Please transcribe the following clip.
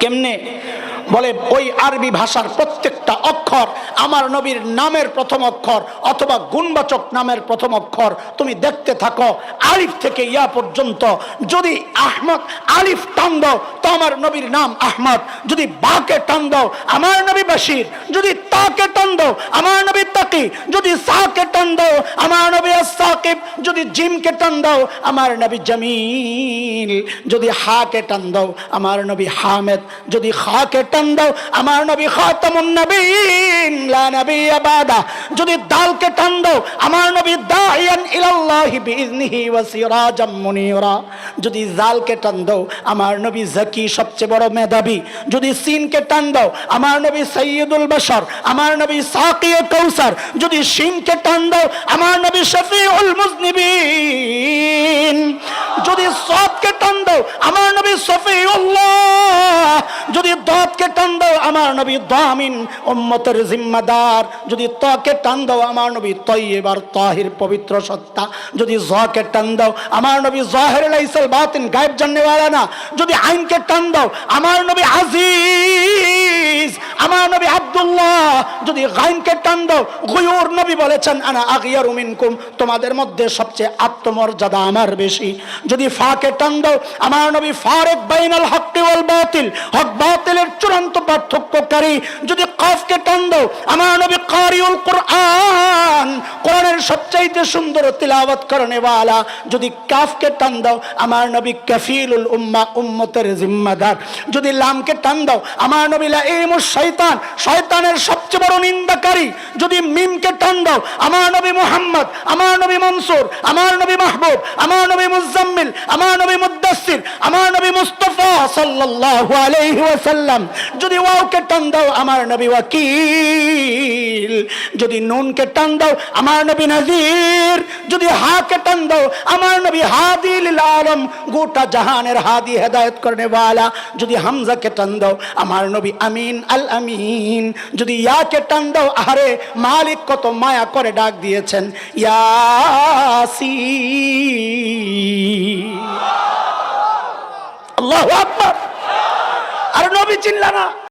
কেমনে? বলে, ওই আরবি ভাষার প্রত্যেকটা অক্ষর আমার নবীর নামের প্রথম অক্ষর অথবা গুণবাচক নামের প্রথম অক্ষর তুমি দেখতে থাকো। আলিফ থেকে ইয়া পর্যন্ত। যদি আহমদ আলিফ টান দাও, তো আমার নবীর নাম আহমদ। যদি বাকে টান দাও, আমার নবী বাশির। যদি তাকে টান দাও, আমার নবী তাকি যদি সাকে টান দাও, আমার নবী সাকিব, যদি জিমকে টান দাও, আমার নবী জামিল। যদি হাকে টান দাও, আমার নবী হামেদ। যদি খাকে টান দাও, আমার নবী খাতামুন নবীন। লা নবী আবাদা। যদি দালকে টান দাও, আমার নবী দাইয়ান ইলাল্লাহি বিইজনিহি ওয়া সিরাজাম মুনিরা। যদি জালকে টান দাও, আমার নবী জাকি সবচেয়ে বড় মেধাবী। যদি সিনকে টান দাও, আমার নবী সৈয়দুল বশর, আমার নবী সাকিয়ে কৌসার যদি শিনকে টান দাও, আমার নবী শফিউল মুজনিবিন। যদি সদকে টান দাও, আমার নবী শফিউল্লাহ। যদি দতকে টান দাও আমার নবী দামিন, উম্মতের জিম্মাদার। যদি তকে টান দাও আমার নবী তৈবার তহির পবিত্র সত্তা। যদি জকে টান দাও আমার নবী জহের লাইসাল বাতিন, গায়েব জাননেওয়ালা না। যদি আইনকে টান দাও আমার নবী আজিজ। আব্দুল্লাহ, যদি গাইনকে টান দাও গুয়ুর নবী বলেছেন, আনা আগিয়ার মিনকুম তোমাদের মধ্যে সবচেয়ে আত্মমর্যাদা আমার বেশি। যদি ফাকে টান দাও, আমার নবী ফারেক বাইনাল হক্কি ওয়াল বাতিল, হক বাতিলের চূড়ান্ত পার্থক্যকারী। যদি কফকে টান দাও, আমার নবী কারিউল কোরআন কোরআনের সবচাইতে সুন্দর তিলাওয়াত করনে ওয়ালা। যদি কাফকে টান দাও, আমার নবী কাফিলুল উম্মা, উম্মতের জিম্মাদার। যদি লামকে টান দাও, আমার নবী লাইমুস শয়তান শয়তানের সবচেয়ে বড় নিন্দাকারী। যদি মিমকে টান দাও, আমার নবী মুহাম্মদ, আমার নবী মনসুর, আমার নবী মাহবুব, আমার নবী মুজাম্মিল, আমার নবী মুদাসসির, আমার নবী মুস্তাফা সাল্লাল্লাহু আলাইহি ওয়াসাল্লাম, যদি ওয়াওকে টান দাও, আমার নবী ওয়াকিল। যদি নুনকে টান দাও, আমার নবী নাজির। যদি হাকে টান দাও, আমার নবী হাদি লিল আলম। গোটা জাহানের হাদি হেদায়েত করনে ওয়ালা। যদি হামজাকে টান দাও, আমার নবী আমিন আল আমিন। যদি ইয়াকে টান দাও আরে মালিক কত মায়া করে ডাক দিয়েছেন ইয়াসি আল্লাহু আর নবী চিল্লা না।